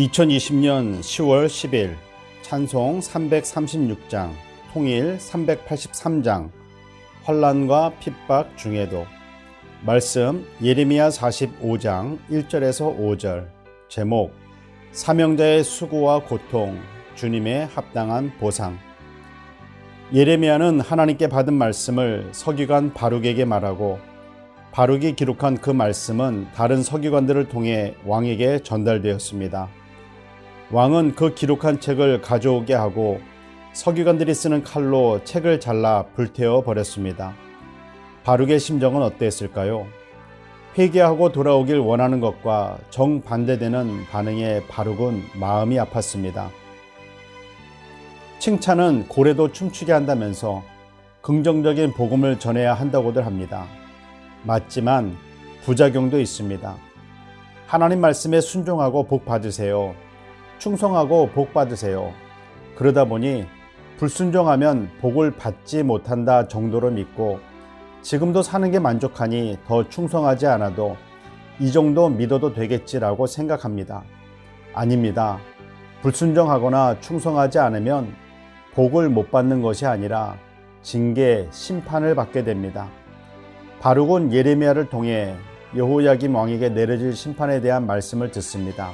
2020년 10월 10일 찬송 336장, 통일 383장, 환란과 핍박 중에도 말씀 예레미야 45장 1절에서 5절 제목 사명자의 수고와 고통 주님의 합당한 보상 예레미야는 하나님께 받은 말씀을 서기관 바룩에게 말하고 바룩이 기록한 그 말씀은 다른 서기관들을 통해 왕에게 전달되었습니다. 왕은 그 기록한 책을 가져오게 하고 서기관들이 쓰는 칼로 책을 잘라 불태워 버렸습니다. 바룩의 심정은 어땠을까요? 회개하고 돌아오길 원하는 것과 정반대되는 반응에 바룩은 마음이 아팠습니다. 칭찬은 고래도 춤추게 한다면서 긍정적인 복음을 전해야 한다고들 합니다. 맞지만 부작용도 있습니다. 하나님 말씀에 순종하고 복 받으세요. 충성하고 복 받으세요. 그러다 보니 불순종하면 복을 받지 못한다 정도로 믿고 지금도 사는 게 만족하니 더 충성하지 않아도 이 정도 믿어도 되겠지라고 생각합니다. 아닙니다. 불순종하거나 충성하지 않으면 복을 못 받는 것이 아니라 징계, 심판을 받게 됩니다. 바룩은 예레미야를 통해 여호야김 왕에게 내려질 심판에 대한 말씀을 듣습니다.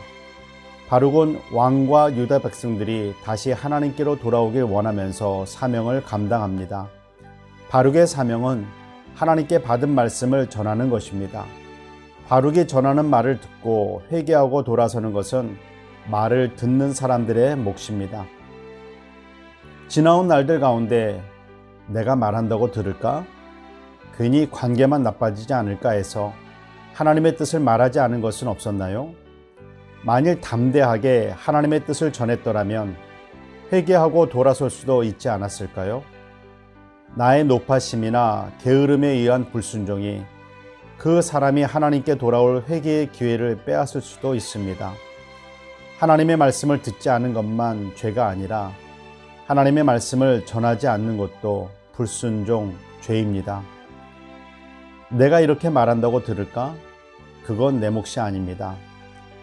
바룩은 왕과 유다 백성들이 다시 하나님께로 돌아오길 원하면서 사명을 감당합니다. 바룩의 사명은 하나님께 받은 말씀을 전하는 것입니다. 바룩이 전하는 말을 듣고 회개하고 돌아서는 것은 말을 듣는 사람들의 몫입니다. 지나온 날들 가운데 내가 말한다고 들을까? 괜히 관계만 나빠지지 않을까 해서 하나님의 뜻을 말하지 않은 것은 없었나요? 만일 담대하게 하나님의 뜻을 전했더라면 회개하고 돌아설 수도 있지 않았을까요? 나의 높아심이나 게으름에 의한 불순종이 그 사람이 하나님께 돌아올 회개의 기회를 빼앗을 수도 있습니다. 하나님의 말씀을 듣지 않은 것만 죄가 아니라 하나님의 말씀을 전하지 않는 것도 불순종, 죄입니다. 내가 이렇게 말한다고 들을까? 그건 내 몫이 아닙니다.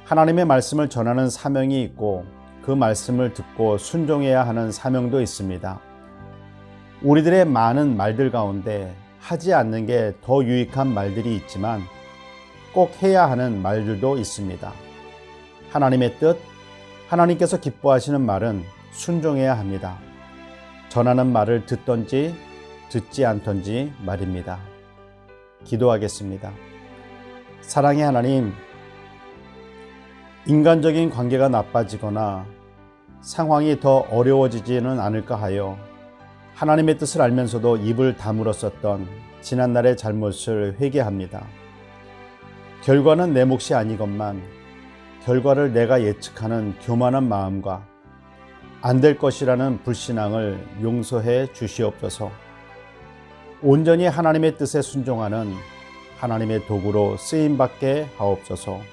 하나님의 말씀을 전하는 사명이 있고 그 말씀을 듣고 순종해야 하는 사명도 있습니다. 우리들의 많은 말들 가운데 하지 않는 게 더 유익한 말들이 있지만 꼭 해야 하는 말들도 있습니다. 하나님의 뜻, 하나님께서 기뻐하시는 말은 순종해야 합니다. 전하는 말을 듣던지 듣지 않던지 말입니다. 기도하겠습니다. 사랑의 하나님, 인간적인 관계가 나빠지거나 상황이 더 어려워지지는 않을까 하여 하나님의 뜻을 알면서도 입을 다물었었던 지난날의 잘못을 회개합니다. 결과는 내 몫이 아니건만 결과를 내가 예측하는 교만한 마음과 안 될 것이라는 불신앙을 용서해 주시옵소서. 온전히 하나님의 뜻에 순종하는 하나님의 도구로 쓰임 받게 하옵소서.